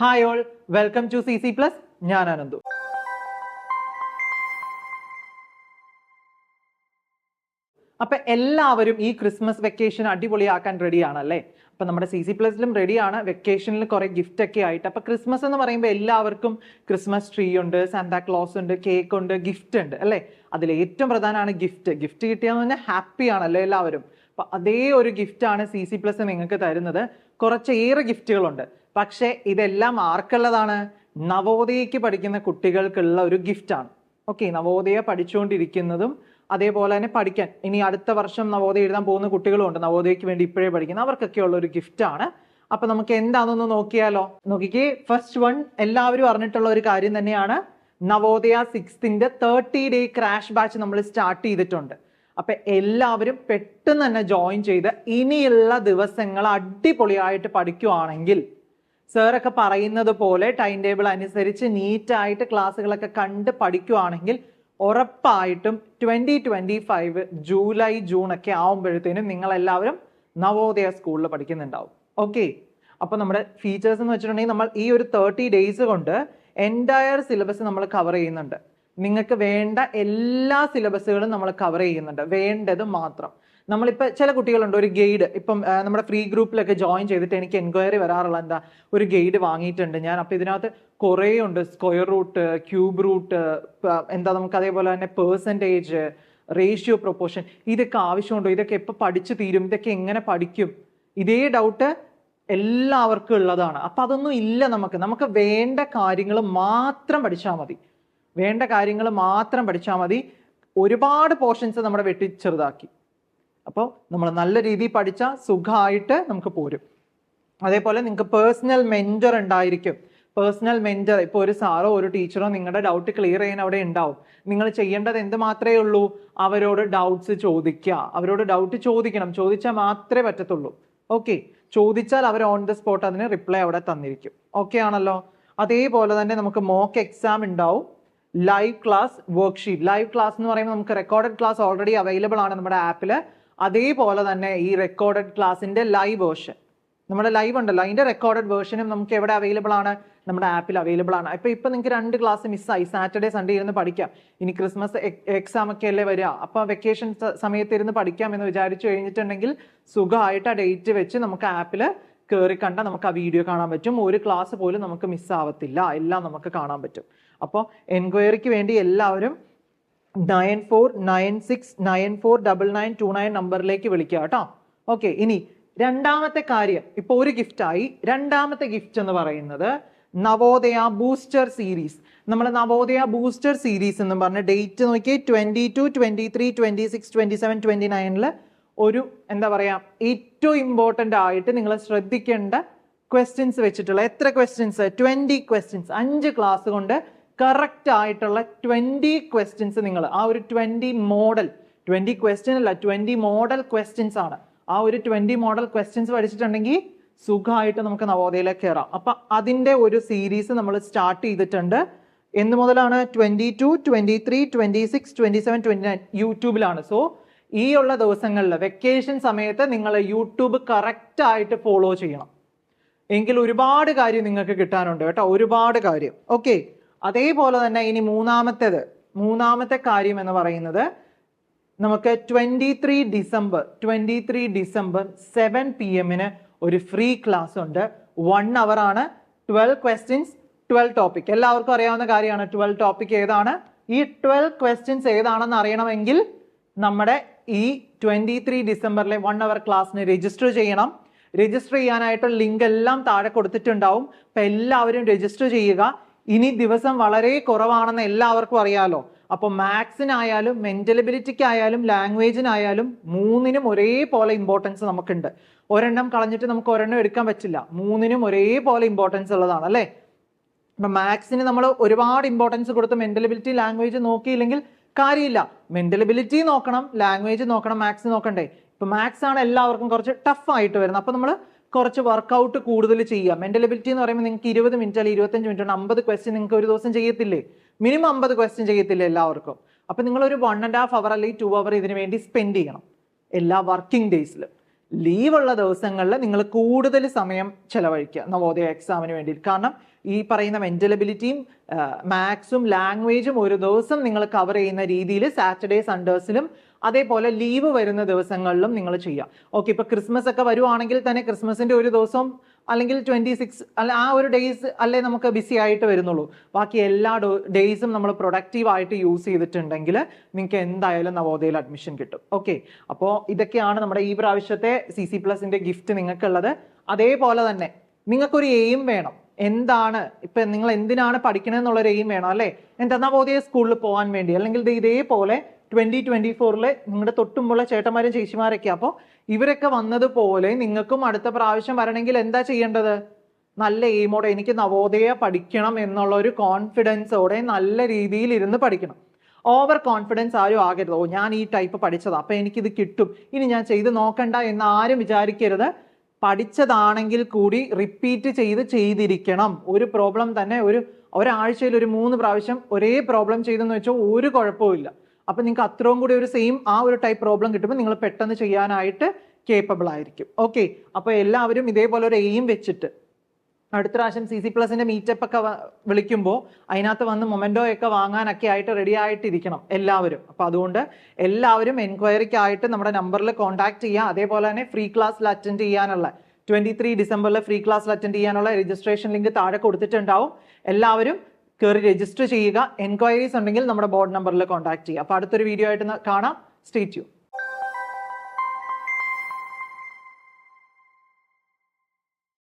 Hi all welcome to C C plus ഞാൻ അനന്തു. അപ്പൊ എല്ലാവരും ഈ ക്രിസ്മസ് വെക്കേഷൻ അടിപൊളിയാക്കാൻ റെഡിയാണല്ലേ അപ്പൊ നമ്മുടെ സി സി പ്ലസിലും റെഡിയാണ് വെക്കേഷനിൽ കുറെ ഗിഫ്റ്റ് ഒക്കെ ആയിട്ട്. അപ്പൊ ക്രിസ്മസ് എന്ന് പറയുമ്പോൾ എല്ലാവർക്കും ക്രിസ്മസ് ട്രീ ഉണ്ട് സാന്താ ക്ലോസ് ഉണ്ട് കേക്ക് ഉണ്ട് ഗിഫ്റ്റ് ഉണ്ട് അല്ലേ? അതിൽ ഏറ്റവും പ്രധാനമാണ് ഗിഫ്റ്റ് ഗിഫ്റ്റ് കിട്ടിയെന്ന് പറഞ്ഞാൽ ഹാപ്പി ആണല്ലോ എല്ലാവരും. അപ്പൊ അതേ ഒരു ഗിഫ്റ്റ് ആണ് സി സി പ്ലസ് നിങ്ങൾക്ക് തരുന്നത്. കുറച്ചേറെ ഗിഫ്റ്റുകളുണ്ട് പക്ഷേ ഇതെല്ലാം ആർക്കുള്ളതാണ്? നവോദയയ്ക്ക് പഠിക്കുന്ന കുട്ടികൾക്കുള്ള ഒരു ഗിഫ്റ്റാണ് ഓക്കെ നവോദയ പഠിച്ചുകൊണ്ടിരിക്കുന്നതും അതേപോലെ തന്നെ പഠിക്കാൻ. ഇനി അടുത്ത വർഷം നവോദയ എഴുതാൻ പോകുന്ന കുട്ടികളും ഉണ്ട് നവോദയയ്ക്ക് വേണ്ടി ഇപ്പോഴേ പഠിക്കുന്ന അവർക്കൊക്കെ ഉള്ള ഒരു ഗിഫ്റ്റാണ് അപ്പൊ നമുക്ക് എന്താണെന്ന് നോക്കിയാലോ? നോക്കിക്കേ ഫസ്റ്റ് വൺ എല്ലാവരും അറിഞ്ഞിട്ടുള്ള ഒരു കാര്യം തന്നെയാണ്. നവോദയ സിക്സ്തിന്റെ തേർട്ടി ഡേ ക്രാഷ് ബാച്ച് നമ്മൾ സ്റ്റാർട്ട് ചെയ്തിട്ടുണ്ട്. അപ്പൊ എല്ലാവരും പെട്ടെന്ന് തന്നെ ജോയിൻ ചെയ്ത് ഇനിയുള്ള ദിവസങ്ങൾ അടിപൊളിയായിട്ട് പഠിക്കുവാണെങ്കിൽ സാറൊക്കെ പറയുന്നത് പോലെ ടൈം ടേബിൾ അനുസരിച്ച് നീറ്റായിട്ട് ക്ലാസ്സുകളൊക്കെ കണ്ട് പഠിക്കുവാണെങ്കിൽ ഉറപ്പായിട്ടും twenty twenty five July June ഒക്കെ ആവുമ്പോഴത്തേനും നിങ്ങൾ എല്ലാവരും നവോദയ സ്കൂളിൽ പഠിക്കുന്നുണ്ടാവും. ഓക്കെ അപ്പോൾ നമ്മുടെ ഫീച്ചേഴ്സ് എന്ന് വെച്ചിട്ടുണ്ടെങ്കിൽ നമ്മൾ ഈ ഒരു തേർട്ടി ഡേയ്സ് കൊണ്ട് എന്റയർ സിലബസ് നമ്മൾ കവർ ചെയ്യുന്നുണ്ട്. നിങ്ങൾക്ക് വേണ്ട എല്ലാ സിലബസുകളും നമ്മൾ കവർ ചെയ്യുന്നുണ്ട്. വേണ്ടത് മാത്രം. നമ്മളിപ്പോൾ ചില കുട്ടികളുണ്ട് ഒരു ഗൈഡ്. ഇപ്പം നമ്മുടെ ഫ്രീ ഗ്രൂപ്പിലൊക്കെ ജോയിൻ ചെയ്തിട്ട് എനിക്ക് എൻക്വയറി വരാറുള്ള എന്താ ഒരു ഗൈഡ് വാങ്ങിയിട്ടുണ്ട്. ഞാൻ അപ്പോൾ ഇതിനകത്ത് കുറേ ഉണ്ട്. സ്ക്വയർ റൂട്ട് ക്യൂബ് റൂട്ട് എന്താ നമുക്ക് അതേപോലെ തന്നെ പേഴ്സന്റേജ് റേഷ്യോ പ്രൊപ്പോർഷൻ ഇതൊക്കെ ആവശ്യമുണ്ടോ? ഇതൊക്കെ എപ്പോൾ പഠിച്ചു തീരും? ഇതൊക്കെ എങ്ങനെ പഠിക്കും? ഇതേ ഡൗട്ട് എല്ലാവർക്കും ഉള്ളതാണ്. അപ്പം അതൊന്നും ഇല്ല നമുക്ക്. നമുക്ക് വേണ്ട കാര്യങ്ങൾ മാത്രം പഠിച്ചാൽ മതി. വേണ്ട കാര്യങ്ങൾ മാത്രം പഠിച്ചാൽ മതി. ഒരുപാട് പോർഷൻസ് നമ്മുടെ വെട്ടി ചെറുതാക്കി. അപ്പോൾ നമ്മൾ നല്ല രീതിയിൽ പഠിച്ചാൽ സുഖമായിട്ട് നമുക്ക് പോരും. അതേപോലെ നിങ്ങൾക്ക് പേഴ്സണൽ മെന്റർ ഉണ്ടായിരിക്കും. പേഴ്സണൽ മെന്റർ ഇപ്പോൾ ഒരു സാറോ ഒരു ടീച്ചറോ നിങ്ങളുടെ ഡൗട്ട് ക്ലിയർ ചെയ്യാൻ അവിടെ ഉണ്ടാവും. നിങ്ങൾ ചെയ്യേണ്ടത് എന്ത് മാത്രമേ ഉള്ളൂ? അവരോട് ഡൗട്ട്സ് ചോദിക്കുക അവരോട് ഡൗട്ട് ചോദിക്കണം. ചോദിച്ചാൽ മാത്രമേ പറ്റത്തുള്ളൂ. ഓക്കെ ചോദിച്ചാൽ അവർ ഓൺ ദ സ്പോട്ട് അതിന് റിപ്ലൈ അവിടെ തന്നിരിക്കും. ഓക്കെ ആണല്ലോ? അതേപോലെ തന്നെ നമുക്ക് മോക്ക് എക്സാം ഉണ്ടാവും. Live class worksheet live class എന്ന് പറയുമ്പോൾ നമുക്ക് റെക്കോർഡഡ് ക്ലാസ് ഓൾറെഡി അവൈലബിൾ ആണ് നമ്മുടെ ആപ്പിൽ അതേപോലെ തന്നെ ഈ റെക്കോർഡഡ് ക്ലാസ്സിന്റെ ലൈവ് വേർഷൻ നമ്മുടെ ലൈവ് ഉണ്ടല്ലോ. അതിന്റെ റെക്കോർഡഡ് വേർഷനും നമുക്ക് എവിടെ അവൈലബിൾ ആണ്? നമ്മുടെ ആപ്പിൽ അവൈലബിൾ ആണ്. അപ്പോൾ ഇപ്പൊ നിങ്ങൾക്ക് രണ്ട് ക്ലാസ് മിസ്സായി സാറ്റർഡേ സൺഡേ ഇരുന്ന് പഠിക്കാം. ഇനി ക്രിസ്മസ് എക്സാം ഒക്കെ അല്ലേ വരിക? അപ്പോൾ വെക്കേഷൻ സമയത്ത് ഇരുന്ന് പഠിക്കാം എന്ന് വിചാരിച്ചു കഴിഞ്ഞിട്ടുണ്ടെങ്കിൽ സുഖമായിട്ട് ആ ഡേറ്റ് വെച്ച് നമുക്ക് ആപ്പിൽ കയറി കണ്ട നമുക്ക് ആ വീഡിയോ കാണാൻ പറ്റും. ഒരു ക്ലാസ് പോലും നമുക്ക് മിസ്സാവത്തില്ല എല്ലാം നമുക്ക് കാണാൻ പറ്റും. അപ്പോൾ എൻക്വയറിക്ക് വേണ്ടി എല്ലാവരും nine four nine six nine four double nine two nine നമ്പറിലേക്ക് വിളിക്കുക കേട്ടോ. ഓക്കെ ഇനി രണ്ടാമത്തെ കാര്യം. ഇപ്പോൾ ഒരു ഗിഫ്റ്റായി രണ്ടാമത്തെ ഗിഫ്റ്റ് എന്ന് പറയുന്നത് നവോദയ ബൂസ്റ്റർ സീരീസ് നമ്മൾ നവോദയ ബൂസ്റ്റർ സീരീസ് എന്ന് പറഞ്ഞ ഡേറ്റ് നോക്കി twenty two twenty three twenty six twenty seven twenty നയനിൽ ഒരു എന്താ പറയുക ഏറ്റവും ഇമ്പോർട്ടന്റ് ആയിട്ട് നിങ്ങൾ ശ്രദ്ധിക്കേണ്ട ക്വസ്റ്റ്യൻസ് വെച്ചിട്ടുള്ള എത്ര ക്വസ്റ്റ്യൻസ് ട്വന്റി ക്വസ്റ്റ്യൻസ് അഞ്ച് ക്ലാസ് കൊണ്ട് കറക്റ്റ് ആയിട്ടുള്ള ട്വന്റി ക്വസ്റ്റ്യൻസ് നിങ്ങൾ ആ ഒരു ട്വന്റി മോഡൽ ട്വന്റി ക്വസ്റ്റ്യൻ അല്ല ട്വന്റി മോഡൽ ക്വസ്റ്റ്യൻസ് ആണ്. ആ ഒരു ട്വന്റി മോഡൽ ക്വസ്റ്റ്യൻസ് പഠിച്ചിട്ടുണ്ടെങ്കിൽ സുഖമായിട്ട് നമുക്ക് നവോദയയിലേക്ക് കയറാം അപ്പം അതിന്റെ ഒരു സീരീസ് നമ്മൾ സ്റ്റാർട്ട് ചെയ്തിട്ടുണ്ട്. എന്ന് മുതലാണ് twenty two twenty three twenty six twenty seven twenty nine യൂട്യൂബിലാണ്. So ഈ ഉള്ള ദിവസങ്ങളിൽ വെക്കേഷൻ സമയത്ത് നിങ്ങൾ യൂട്യൂബ് കറക്റ്റായിട്ട് ഫോളോ ചെയ്യണം. എങ്കിൽ ഒരുപാട് കാര്യം നിങ്ങൾക്ക് കിട്ടാനുണ്ട് കേട്ടോ. ഒരുപാട് കാര്യം. ഓക്കെ അതേപോലെ തന്നെ ഇനി മൂന്നാമത്തേത് മൂന്നാമത്തെ കാര്യം എന്ന് പറയുന്നത് നമുക്ക് twenty three December twenty three December seven P എമ്മിന് ഒരു ഫ്രീ ക്ലാസ് ഉണ്ട്. വൺ അവർ ആണ്. ട്വൽവ് ക്വസ്റ്റ്യൻസ് ട്വൽവ് ടോപ്പിക് എല്ലാവർക്കും അറിയാവുന്ന കാര്യമാണ്. ട്വൽവ് ടോപ്പിക് ഏതാണ്? ഈ ട്വൽവ് ക്വസ്റ്റ്യൻസ് ഏതാണെന്ന് അറിയണമെങ്കിൽ നമ്മുടെ ഈ ട്വന്റി ത്രീ ഡിസംബറിലെ വൺ അവർ ക്ലാസ്സിന് രജിസ്റ്റർ ചെയ്യണം. രജിസ്റ്റർ ചെയ്യാനായിട്ട് ലിങ്ക് എല്ലാം താഴെ കൊടുത്തിട്ടുണ്ടാവും. അപ്പം എല്ലാവരും രജിസ്റ്റർ ചെയ്യുക. ഇനി ദിവസം വളരെ കുറവാണെന്ന് എല്ലാവർക്കും അറിയാലോ. അപ്പൊ മാത്സിനായാലും ആയാലും ലാംഗ്വേജിനായാലും മൂന്നിനും ഒരേപോലെ ഇമ്പോർട്ടൻസ് നമുക്കുണ്ട്. ഒരെണ്ണം കളഞ്ഞിട്ട് നമുക്ക് ഒരെണ്ണം എടുക്കാൻ പറ്റില്ല. മൂന്നിനും ഒരേപോലെ ഇമ്പോർട്ടൻസ് ഉള്ളതാണ് അല്ലേ? അപ്പൊ മാത്സിന് നമ്മൾ ഒരുപാട് ഇമ്പോർട്ടൻസ് കൊടുത്ത് മെന്റൽ എബിലിറ്റി ലാംഗ്വേജ് നോക്കിയില്ലെങ്കിൽ കാര്യമില്ല. മെന്റൽ എബിലിറ്റി നോക്കണം ലാംഗ്വേജ് നോക്കണം മാത്സ് നോക്കണ്ടേ. ഇപ്പൊ മാത്സ് ആണ് എല്ലാവർക്കും കുറച്ച് ടഫ് ആയിട്ട് വരുന്നത്. അപ്പൊ നമ്മൾ കുറച്ച് വർക്കൗട്ട് കൂടുതൽ ചെയ്യുക മെന്റൽ എബിലിറ്റി എന്ന് പറയുമ്പോൾ നിങ്ങൾക്ക് ഇരുപത് മിനിറ്റ് അല്ലെങ്കിൽ ഇരുപത്തഞ്ച് മിനിറ്റ് ഉണ്ട് അമ്പത് ക്വസ്റ്റ്യൻ നിങ്ങൾക്ക് ഒരു ദിവസം ചെയ്യത്തില്ലേ? മിനിമം അമ്പത് ക്വസ്റ്റ്യൻ ചെയ്യത്തില്ലേ എല്ലാവർക്കും? അപ്പം നിങ്ങൾ ഒരു വൺ ആൻഡ് ഹാഫ് അവർ അല്ലെങ്കിൽ ടു അവർ ഇതിനു വേണ്ടി സ്പെൻഡ് ചെയ്യണം. എല്ലാ വർക്കിംഗ് ഡേയ്സിലും ഉള്ള ദിവസങ്ങളിൽ നിങ്ങൾ കൂടുതൽ സമയം ചെലവഴിക്കുക. നവോദയ എക്സാമിന് വേണ്ടി കാരണം ഈ പറയുന്ന മെന്റൽ എബിലിറ്റിയും മാത്സും ലാംഗ്വേജും ഒരു ദിവസം നിങ്ങൾ കവർ ചെയ്യുന്ന രീതിയിൽ സാറ്റർഡേ സൺഡേഴ്സിലും അതേപോലെ ലീവ് വരുന്ന ദിവസങ്ങളിലും നിങ്ങൾ ചെയ്യുക ഓക്കെ ഇപ്പൊ ക്രിസ്മസ് ഒക്കെ വരുവാണെങ്കിൽ തന്നെ ക്രിസ്മസിന്റെ ഒരു ദിവസം അല്ലെങ്കിൽ ട്വന്റി സിക്സ് അല്ല ആ ഒരു ഡേയ്സ് അല്ലേ നമുക്ക് ബിസി ആയിട്ട് വരുന്നുള്ളൂ. ബാക്കി എല്ലാ ഡേയ്സും നമ്മൾ പ്രൊഡക്റ്റീവായിട്ട് യൂസ് ചെയ്തിട്ടുണ്ടെങ്കിൽ നിങ്ങൾക്ക് എന്തായാലും നവോദയയിൽ അഡ്മിഷൻ കിട്ടും. ഓക്കെ അപ്പോൾ ഇതൊക്കെയാണ് നമ്മുടെ ഈ പ്രാവശ്യത്തെ സി സി പ്ലസിന്റെ ഗിഫ്റ്റ് നിങ്ങൾക്കുള്ളത്. അതേപോലെ തന്നെ നിങ്ങൾക്കൊരു എയിം വേണം. എന്താണ്? ഇപ്പൊ നിങ്ങൾ എന്തിനാണ് പഠിക്കണത് എന്നുള്ളൊരു എയിം വേണം അല്ലേ? എന്താ നവോദയ സ്കൂളിൽ പോകാൻ വേണ്ടി. അല്ലെങ്കിൽ ഇതേപോലെ ട്വന്റി ട്വന്റി ഫോറിൽ നിങ്ങളുടെ തൊട്ടുമുള്ള ചേട്ടന്മാരും ചേച്ചിമാരൊക്കെ അപ്പോൾ ഇവരൊക്കെ വന്നതുപോലെ നിങ്ങൾക്കും അടുത്ത പ്രാവശ്യം വരണമെങ്കിൽ എന്താ ചെയ്യേണ്ടത്? നല്ല എയിമോടെ എനിക്ക് നവോദയ പഠിക്കണം എന്നുള്ള ഒരു കോൺഫിഡൻസോടെ നല്ല രീതിയിൽ ഇരുന്ന് പഠിക്കണം. ഓവർ കോൺഫിഡൻസ് ആരും ആകരുത്. ഓ ഞാൻ ഈ ടൈപ്പ് പഠിച്ചതാ. അപ്പൊ എനിക്കിത് കിട്ടും. ഇനി ഞാൻ ചെയ്ത് നോക്കണ്ട എന്ന് ആരും വിചാരിക്കരുത്. പഠിച്ചതാണെങ്കിൽ കൂടി റിപ്പീറ്റ് ചെയ്ത് ചെയ്തിരിക്കണം. ഒരു പ്രോബ്ലം തന്നെ ഒരു ഒരാഴ്ചയിൽ ഒരു മൂന്ന് പ്രാവശ്യം ഒരേ പ്രോബ്ലം ചെയ്തെന്ന് വെച്ചാൽ ഒരു കുഴപ്പമില്ല അപ്പം നിങ്ങൾക്ക് അത്രയും കൂടി ഒരു സെയിം ആ ഒരു ടൈപ്പ് പ്രോബ്ലം കിട്ടുമ്പോൾ നിങ്ങൾ പെട്ടെന്ന് ചെയ്യാനായിട്ട് കേപ്പബിൾ ആയിരിക്കും. ഓക്കെ അപ്പോൾ എല്ലാവരും ഇതേപോലെ ഒരു എയിം വെച്ചിട്ട് അടുത്ത പ്രാവശ്യം സി സി പ്ലസിന്റെ മീറ്റപ്പ് ഒക്കെ വിളിക്കുമ്പോൾ അതിനകത്ത് വന്ന് മൊമെന്റോ ഒക്കെ വാങ്ങാനൊക്കെ ആയിട്ട് റെഡി ആയിട്ടിരിക്കണം എല്ലാവരും. അപ്പോൾ അതുകൊണ്ട് എല്ലാവരും എൻക്വയറിക്കായിട്ട് നമ്മുടെ നമ്പറിൽ കോൺടാക്ട് ചെയ്യുക അതേപോലെ തന്നെ ഫ്രീ ക്ലാസ്സിൽ അറ്റൻഡ് ചെയ്യാനുള്ള ട്വന്റി ത്രീ ഡിസംബറിൽ ഫ്രീ ക്ലാസ്സിൽ അറ്റൻഡ് ചെയ്യാനുള്ള രജിസ്ട്രേഷൻ ലിങ്ക് താഴെ കൊടുത്തിട്ടുണ്ടാവും. എല്ലാവരും കയറി രജിസ്റ്റർ ചെയ്യുക. എൻക്വയറീസ് ഉണ്ടെങ്കിൽ നമ്മുടെ ബോർഡ് നമ്പറിൽ കോൺടാക്ട് ചെയ്യുക. അപ്പോൾ അടുത്തൊരു വീഡിയോ ആയിട്ട് കാണാം. State U